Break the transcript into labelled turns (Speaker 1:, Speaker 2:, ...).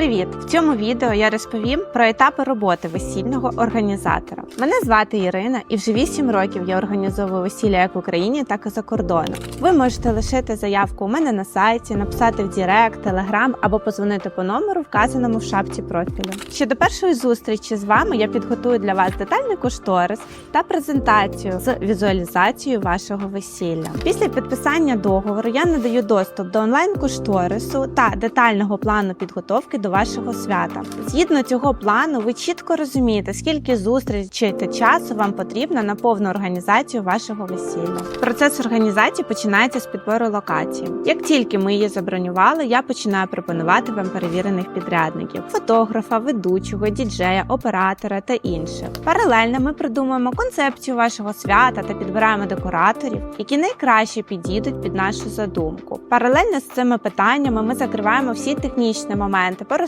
Speaker 1: Привіт! В цьому відео я розповім про етапи роботи весільного організатора. Мене звати Ірина, і вже 8 років я організовую весілля як в Україні, так і за кордоном. Ви можете лишити заявку у мене на сайті, написати в Дірект, Телеграм або позвонити по номеру, вказаному в шапці профілю. Ще до першої зустрічі з вами я підготую для вас детальний кошторис та презентацію з візуалізацією вашого весілля. Після підписання договору я надаю доступ до онлайн кошторису та детального плану підготовки до вашого свята. Згідно цього плану, ви чітко розумієте, скільки зустрічей та часу вам потрібно на повну організацію вашого весілля. Процес організації починається з підбору локації. Як тільки ми її забронювали, я починаю пропонувати вам перевірених підрядників: фотографа, ведучого, діджея, оператора та інше. Паралельно ми придумуємо концепцію вашого свята та підбираємо декораторів, які найкраще підійдуть під нашу задумку. Паралельно з цими питаннями ми закриваємо всі технічні моменти